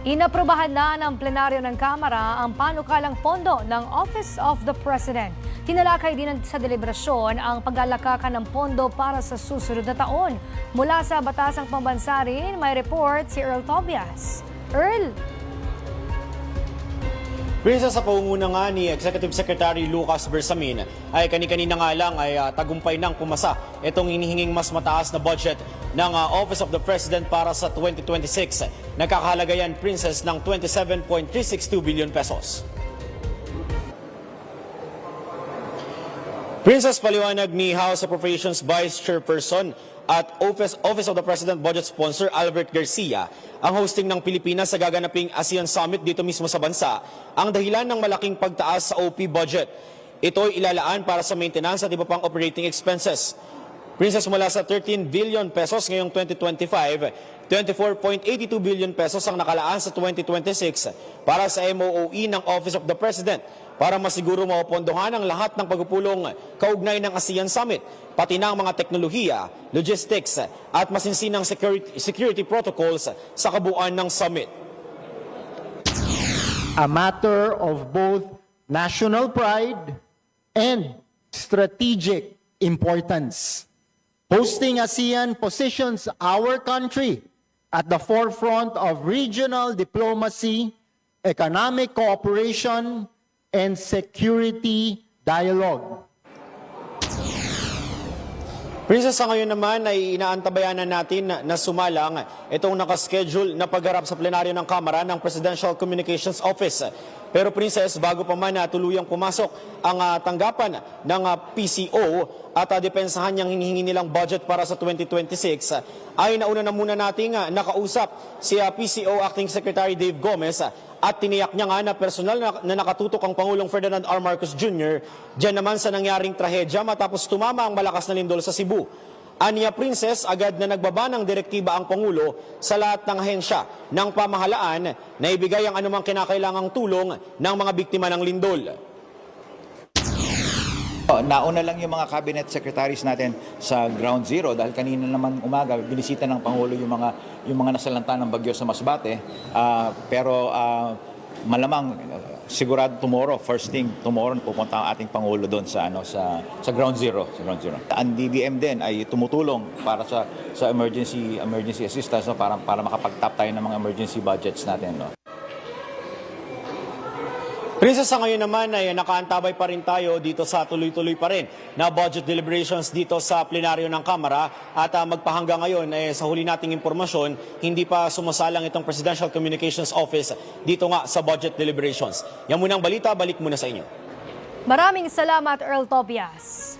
Inaprubahan na ng plenaryo ng Kamara ang panukalang pondo ng Office of the President. Tinalakay din sa deliberasyon ang paglalakakan ng pondo para sa susunod na taon. Mula sa Batasang Pambansa rin, may report si Earl Tobias. Earl, Princess sa pangunguna nga ni Executive Secretary Lucas Bersamin ay kani-kanina nga lang ay ah, tagumpay nang pumasa itong hinihinging mas mataas na budget ng ah, Office of the President para sa 2026. Nagkakahalaga yan, Princess, ng 27.362 billion pesos. Princess paliwanag ni House Appropriations Vice Chairperson at Office, Office of the President Budget Sponsor Albert Garcia ang hosting ng Pilipinas sa gaganaping ASEAN Summit dito mismo sa bansa ang dahilan ng malaking pagtaas sa OP budget. Ito ay ilalaan para sa maintenance at iba pang operating expenses. Princess mula sa 13 billion pesos ngayong 2025, 24.82 billion pesos ang nakalaan sa 2026 para sa MOOE ng Office of the President para masiguro mapopondohan ang lahat ng pagpupulong kaugnay ng ASEAN Summit, pati na ang mga teknolohiya, logistics at masinsinang security, security protocols sa kabuuan ng summit. a matter of both national pride and strategic importance. Hosting ASEAN positions our country at the forefront of regional diplomacy, economic cooperation, and security dialogue. Princess, sa ngayon naman ay inaantabayanan natin na, sumalang itong nakaschedule na pagharap sa plenaryo ng Kamara ng Presidential Communications Office. Pero Princess, bago pa man na tuluyang pumasok ang ah, tanggapan ng ah, PCO at uh, depensahan niyang hinihingi nilang budget para sa 2026, ah, ay nauna na muna nating ah, nakausap si ah, PCO Acting Secretary Dave Gomez ah, at tiniyak niya nga na personal na, na nakatutok ang Pangulong Ferdinand R. Marcos Jr. Diyan naman sa nangyaring trahedya matapos tumama ang malakas na lindol sa Cebu. Aniya Princess, agad na nagbaba ng direktiba ang Pangulo sa lahat ng ahensya ng pamahalaan na ibigay ang anumang kinakailangang tulong ng mga biktima ng lindol. Oh, Nauna lang yung mga cabinet secretaries natin sa ground zero dahil kanina naman umaga binisita ng pangulo yung mga yung mga nasalanta ng bagyo sa Masbate. Ah, pero ah, malamang sigurado tomorrow, first thing tomorrow pupunta ang ating pangulo doon sa ano sa sa ground zero, sa ground zero. Ang DBM din ay tumutulong para sa sa emergency emergency assistance no, para para makapag-tap tayo ng mga emergency budgets natin no. Princess, sa ngayon naman ay nakaantabay pa rin tayo dito sa tuloy-tuloy pa rin na budget deliberations dito sa plenaryo ng Kamara at ah, magpahanggang ngayon eh, sa huli nating impormasyon, hindi pa sumasalang itong Presidential Communications Office dito nga sa budget deliberations. Yan muna ang balita, balik muna sa inyo. maraming salamat Earl Tobias.